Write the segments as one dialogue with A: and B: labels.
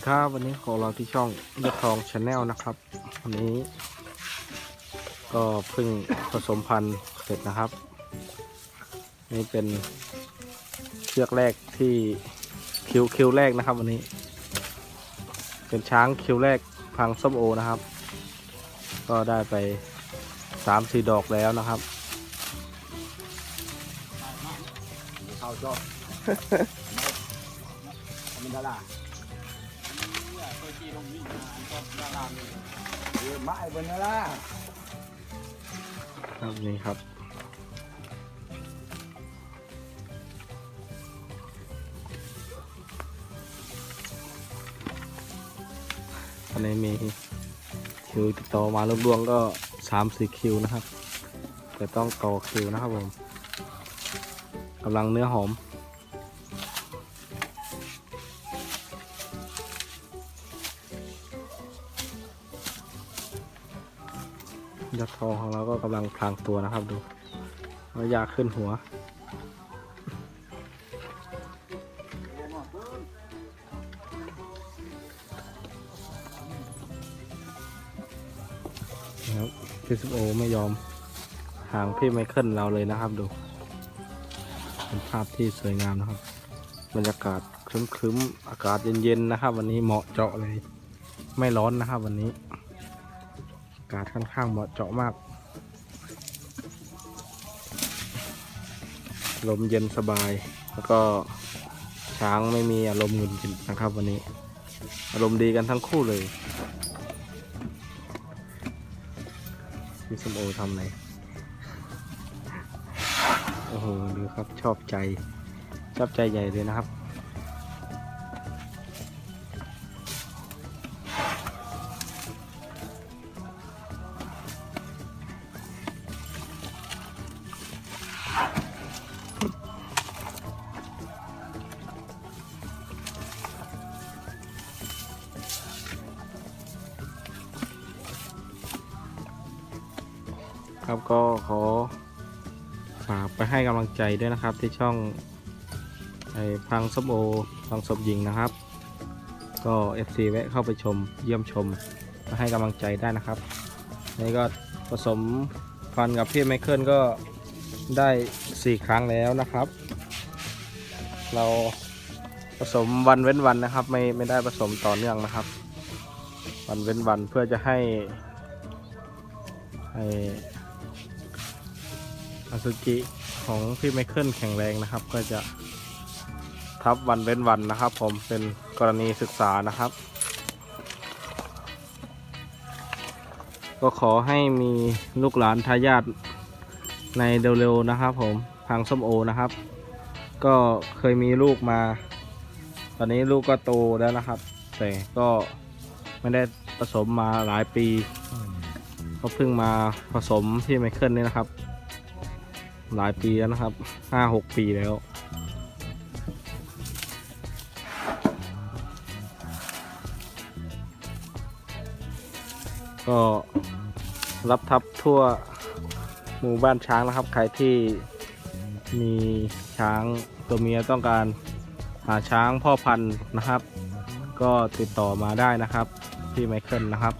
A: ดีครับวันนี้ของเราที่ช่องยอดทองชาแนลนะครับ วันนี้ ก็เพิ่งผสมพันธุ์เสร็จนะครับ นี่เป็นเชือกแรกที่คิวคิวแรกนะครับ วันนี้ เป็นช้างคิวแรกพังส้มโอนะครับ ก็ได้ไปสามสี่ดอกแล้วนะครับ
B: เข้าจอบมันดาราเออมาไอ้บนนั่นล่ะ
A: ครับนี่ครับอันนี้มีคิวติดต่อมาลวงๆก็สามสี่คิวนะครับ แต่ต้องต่อคิวนะครับผมกำลังเนื้อหอม ยอดทองของเราก็กำลังพลางตัวนะครับดูเราอยากขึ้นหัว นะครับพี่สุโอไม่ยอมห่างพี่ไมเคิลเราเลยนะครับดู เป็นภาพที่สวยงามนะครับ บรรยากาศครึ้มๆ อากาศเย็นๆ นะครับ วันนี้เหมาะเจาะเลย ไม่ร้อนนะครับวันนี้ากาศค่อนข้างเหมาะเจาะมาก ลมเย็นสบาย แล้วก็ช้างไม่มีอารมณ์หงุดหงิดนะครับวันนี้ อารมณ์ดีกันทั้งคู่เลยพี่สมโอทำไรโอ้โหดูครับชอบใจ ชอบใจใหญ่เลยนะครับครับ ฝากไปให้กำลังใจด้วยนะครับที่ช่องไอ้พังส้มโอพังศพยิงนะครับ ก็ FC แวะเข้าไปชมเยี่ยมชมมาให้กำลังใจได้นะครับ นี่ก็ผสมพันกับพี่ไมเคิลก็ได้ 4 ครั้งแล้วนะครับ เราผสมวันเว้นวันนะครับ ไม่ไม่ได้ผสมต่อเนื่องนะครับ วันเว้นวันเพื่อจะให้ไออาซุกิของพี่ไมเคิลแข็งแรงนะครับ ก็จะทับวันเว้นวันนะครับ ผมเป็นกรณีศึกษานะครับ ก็ขอให้มีลูกหลานทายาทในเร็วๆนะครับ ผมทางส้มโอนะครับ ก็เคยมีลูกมา ตอนนี้ลูกก็โตแล้วนะครับ แต่ก็ไม่ได้ผสมมาหลายปี ก็เพิ่งมาผสมที่ไมเคิลนี่นะครับ หลายปีแล้วนะครับห้าหกปีแล้ว ก็รับทับทั่วหมู่บ้านช้างนะครับ ใครที่มีช้างตัวเมียต้องการหาช้างพ่อพันธุ์นะครับ ก็ติดต่อมาได้นะครับ ที่ไมเคิลนะครับ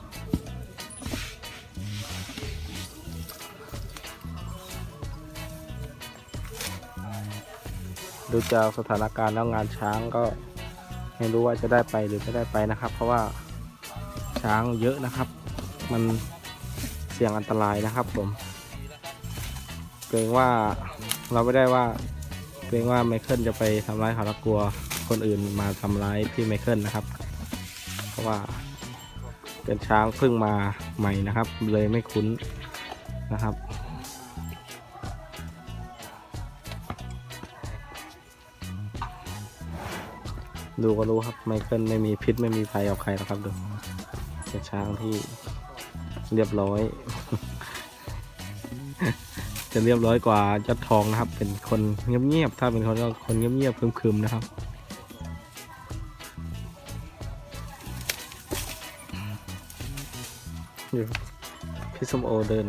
A: ดูจากสถานการณ์แล้วงานช้างก็ไม่รู้ว่าจะได้ไปหรือไม่ได้ไปนะครับ เพราะว่าช้างเยอะนะครับ มันเสี่ยงอันตรายนะครับ ผมเกรงว่าเราไม่ได้ว่าเกรงว่าไมเคิลจะไปทำร้ายเขาแล้วกลัวคนอื่นมาทำร้ายพี่ไมเคิลนะครับ เพราะว่าเป็นช้างเพิ่งมาใหม่นะครับ เลยไม่คุ้นนะครับ ดูก็รู้ครับไมเคิลไม่มีพิษไม่มีภัยกับใครหรอกครับดูเป็นช้างที่เรียบร้อย จะเรียบร้อยกว่าจัดทองนะครับ เป็นคนเงียบๆถ้าเป็นคนก็คนเงียบๆคึมๆนะครับพี่ส้มโอเดิน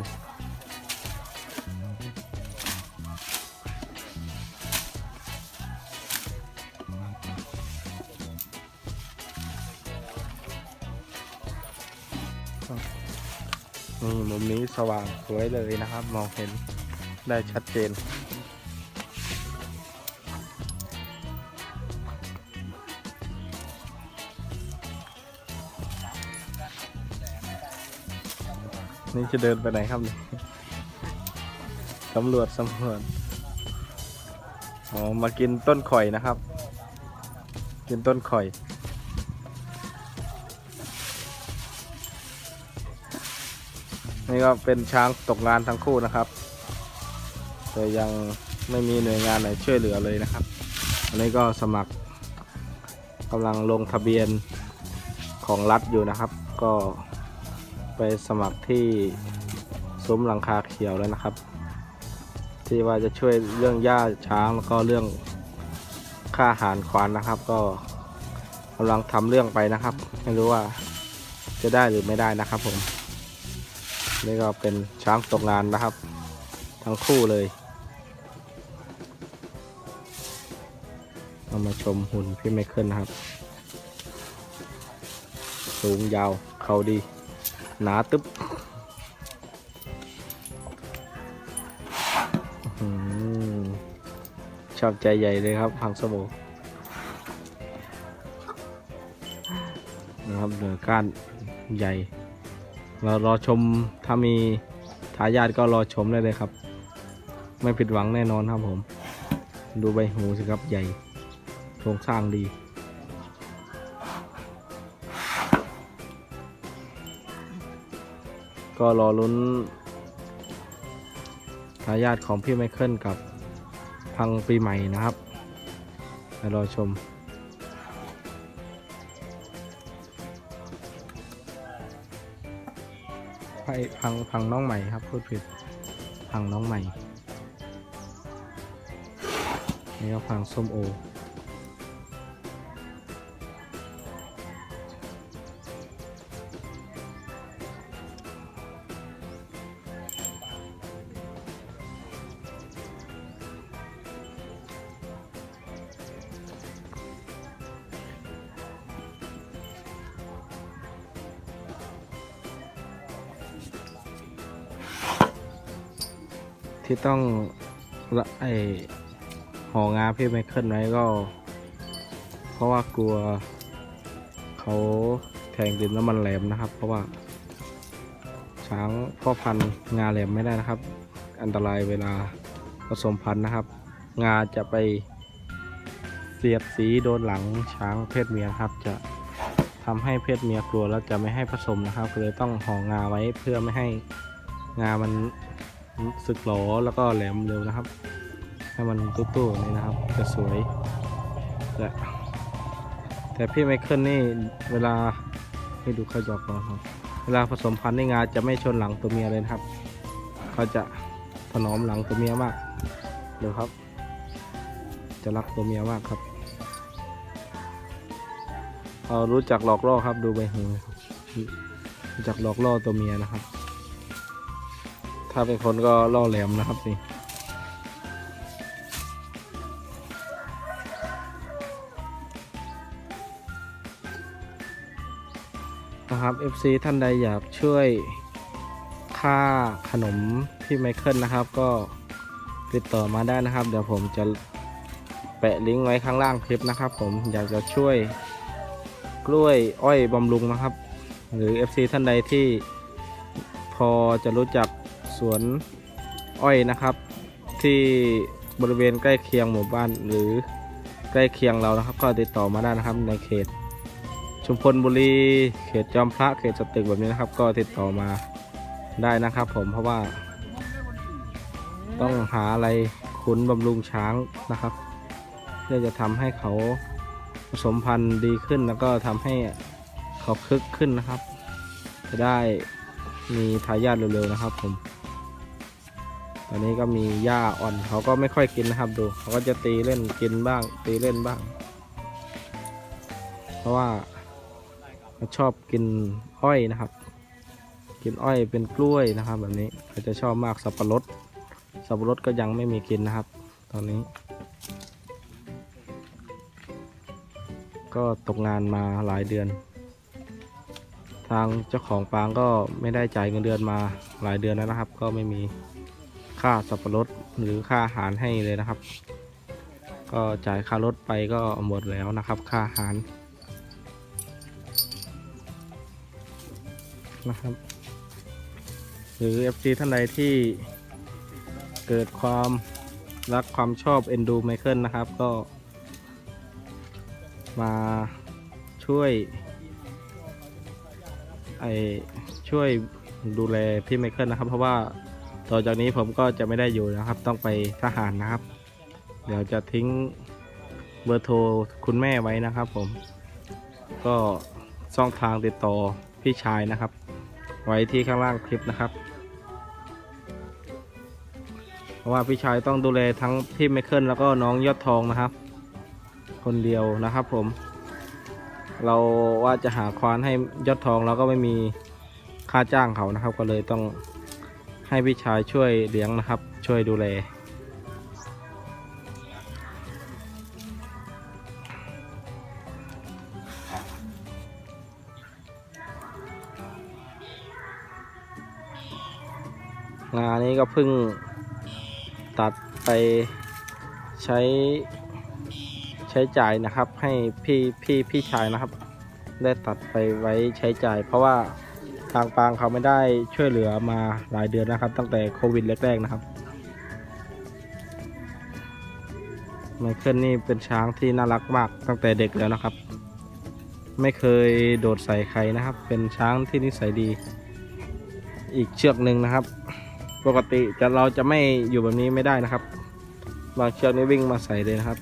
A: นี่มุมนี้สว่างสวยเลยนะครับ มองเห็นได้ชัดเจน นี่จะเดินไปไหนครับสำรวจสำรวจอ๋อมากินต้นข่อยนะครับ กินต้นข่อย นี่ก็เป็นช้างตกงานทั้งคู่นะครับ แต่ยังไม่มีหน่วยงานไหนช่วยเหลือเลยนะครับ อันนี้ก็สมัครกำลังลงทะเบียนของรัฐอยู่นะครับ ก็ไปสมัครที่ซุ้มหลังคาเขียวแล้วนะครับ ที่ว่าจะช่วยเรื่องหญ้าช้างแล้วก็เรื่องค่าอาหารควานนะครับ ก็กำลังทำเรื่องไปนะครับ ไม่รู้ว่าจะได้หรือไม่ได้นะครับผม นี่ก็เป็นช้างตกงานนะครับ ทั้งคู่เลยเรามาชมหุ่นพี่ไมเคิลนะครับ สูงยาวเขาดี หนาตึ๊บชอบใจใหญ่เลยครับพังสมโอนะครับเหนือก้านใหญ่ เรารอชมถ้ามีทายาทก็รอชมได้เลยครับ ไม่ผิดหวังแน่นอนครับผม ดูใบหูสิครับใหญ่โครงสร้างดี ก็รอลุ้นทายาทของพี่ไมเคิลกับพังปีใหม่นะครับรอชม พ่พังพังน้องใหม่ครับพูดผิดพังน้องใหม่นี่ก็พังส้มโอ ที่ต้องละไอหองาพี่ไมเคิลไว้ก็ เพราะว่ากลัวเขาแทงดินแล้วมันแหลมนะครับ เพราะว่า ช้างพ่อพันธุ์งาแหลมไม่ได้นะครับ อันตรายเวลาผสมพันธุ์นะครับ งาจะไปเสียดสีโดนหลังช้างเพศเมียครับ จะทำให้เพศเมียกลัวแล้วจะไม่ให้ผสมนะครับก็เลยต้องห่องาไว้เพื่อไม่ให้งามัน สึกหลอแล้วก็แหลมเร็วนะครับ ให้มันตู้ๆนี่นะครับ จะสวยแต่แต่พี่ไมเคิลนี่เวลาให้ดูเขาหยอกก่อนครับ เวลาผสมพันธุ์ในงาจะไม่ชนหลังตัวเมียเลยครับเขาจะถนอมหลังตัวเมียมากเดี๋ยวครับ จะรักตัวเมียมากครับเรารู้จักหลอกล่อครับดูใบหูรู้จักหลอกล่อตัวเมียนะครับ ถ้าเป็นคนก็ล่อแหลมนะครับนี่นะครับ FC ท่านใดอยากช่วยค่าขนมพี่ไมเคิลนะครับ ก็ติดต่อมาได้นะครับ เดี๋ยวผมจะแปะลิงก์ไว้ข้างล่างคลิปนะครับ ผมอยากจะช่วยกล้วยอ้อยบำรุงนะครับ หรือ FC ท่านใดที่พอจะรู้จัก สวนอ้อยนะครับ ที่บริเวณใกล้เคียงหมู่บ้านหรือใกล้เคียงเรานะครับ ก็ติดต่อมาได้นะครับในเขต ชุมพลบุรีเขตจอมพระเขตสตึกแบบนี้นะครับ ก็ติดต่อมาได้นะครับ ผมเพราะว่า ต้องหาอะไรขุนบำรุงช้างนะครับ เพื่อจะทำให้เขาผสมพันธุ์ดีขึ้นแล้วก็ทำให้เขาคึกขึ้นนะครับ จะได้มีทายาทเร็วๆนะครับผม อันนี้ก็มีหญ้าอ่อนเขาก็ไม่ค่อยกินนะครับดูเขาก็จะตีเล่นกินบ้าง ตีเล่นบ้าง เพราะว่าเขาชอบกินอ้อยนะครับ กินอ้อยเป็นกล้วยนะครับ แบบนี้เขาจะชอบมากสับปะรดสับปะรดก็ยังไม่มีกินนะครับ ตอนนี้ ก็ตกงานมาหลายเดือนททางเจ้าของปางก็ไม่ได้จ่ายเงินเดือนมาหลายเดือนแล้วนะครับ ก็ไม่มี ค่าสับปะรดหรือค่าอาหารให้เลยนะครับ ก็จ่ายค่ารถไปก็หมดแล้วนะครับ ค่าอาหารนะครับ หรือ FC ท่านใดที่เกิดความรักความชอบเอ็นดูไมเคิลนะครับก็มาช่วยไอช่วยดูแลพี่ไมเคิลนะครับ เพราะว่า ต่อจากนี้ผมก็จะไม่ได้อยู่นะครับ ต้องไปทหารนะครับ เดี๋ยวจะทิ้งเบอร์โทรคุณแม่ไว้นะครับ ผม ก็ช่องทางติดต่อพี่ชายนะครับ ไว้ที่ข้างล่างคลิปนะครับ เพราะว่าพี่ชายต้องดูแลทั้งพี่ไมเคิลแล้วก็น้องยอดทองนะครับ คนเดียวนะครับ ผม เราว่าจะหาควานให้ยอดทองเราก็ไม่มีค่าจ้างเขานะครับ ก็เลยต้อง ให้พี่ชายช่วยเลี้ยงนะครับ ช่วยดูแลงานนี้ก็เพิ่งตัดไปใช้ใช้จ่ายนะครับ ให้พี่พี่พี่ชายนะครับ ได้ตัดไปไว้ใช้จ่าย เพราะว่า ทางปางเขาไม่ได้ช่วยเหลือมาหลายเดือนนะครับ ตั้งแต่โควิดแรกๆนะครับไมเคิลนี่เป็นช้างที่น่ารักมากตั้งแต่เด็กแล้วนะครับ ไม่เคยโดดใส่ใครนะครับ เป็นช้างที่นิสัยดี อีกเชือกหนึ่งนะครับ ปกติจะเราจะไม่อยู่แบบนี้ไม่ได้นะครับ บางเชือกนี่วิ่งมาใส่เลยนะครับ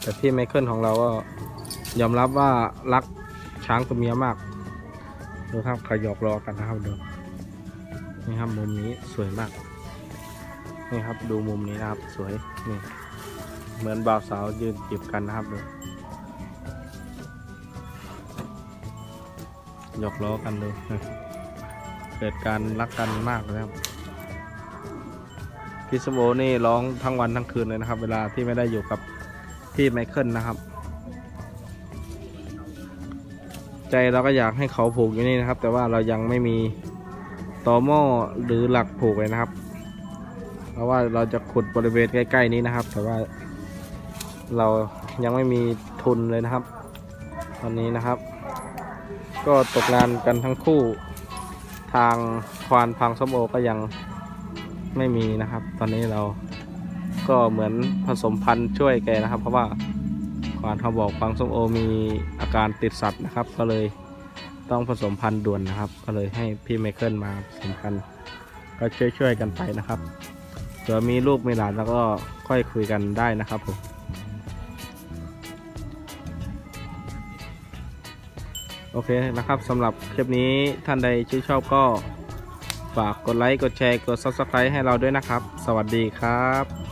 A: แต่พี่ไมเคิลของเราก็ยอมรับว่ารัก ช้างตัวเมียมากดูครับขยอกรอกันนะครับดูนี่ครับมุมนี้สวยมากนี่ครับดูมุมนี้นะครับสวยนี่เหมือนบ่าวสาวยืนจีบกันนะครับดูหยอกล้อกันดูนะเกิดการรักกันมากเลยครับพี่สมโอนี่ร้องทั้งวันทั้งคืนเลยนะครับ เวลาที่ไม่ได้อยู่กับพี่ไมเคิลนะครับ ใจเราก็อยากให้เขาผูกอยู่นี่นะครับ แต่ว่าเรายังไม่มีต่อหม้อหรือหลักผูกเลยนะครับ เพราะว่าเราจะขุดบริเวณใกล้ ๆ นี้นะครับ แต่ว่า เรายังไม่มีทุนเลยนะครับ ตอนนี้นะครับ ก็ตกงานกันทั้งคู่ทางควานพังส้มโอก็ยังไม่มีนะครับ ตอนนี้เราก็เหมือนผสมพันธุ์ช่วยแกนะครับ เพราะว่า ควานเขาบอกพังส้มโอมีอาการติดสัตว์นะครับ ก็เลยต้องผสมพันธุ์ด่วนนะครับ ก็เลยให้พี่ไมเคิลมาผสมพันธุ์ก็ช่วยๆกันไปนะครับเผื่อมีลูกมีหลานแล้วก็ค่อยคุยกันได้นะครับผมโอเคนะครับสำหรับคลิปนี้ท่านใดชื่นชอบก็ฝากกดไลค์ กดแชร์ กด Subscribe ให้เราด้วยนะครับ สวัสดีครับ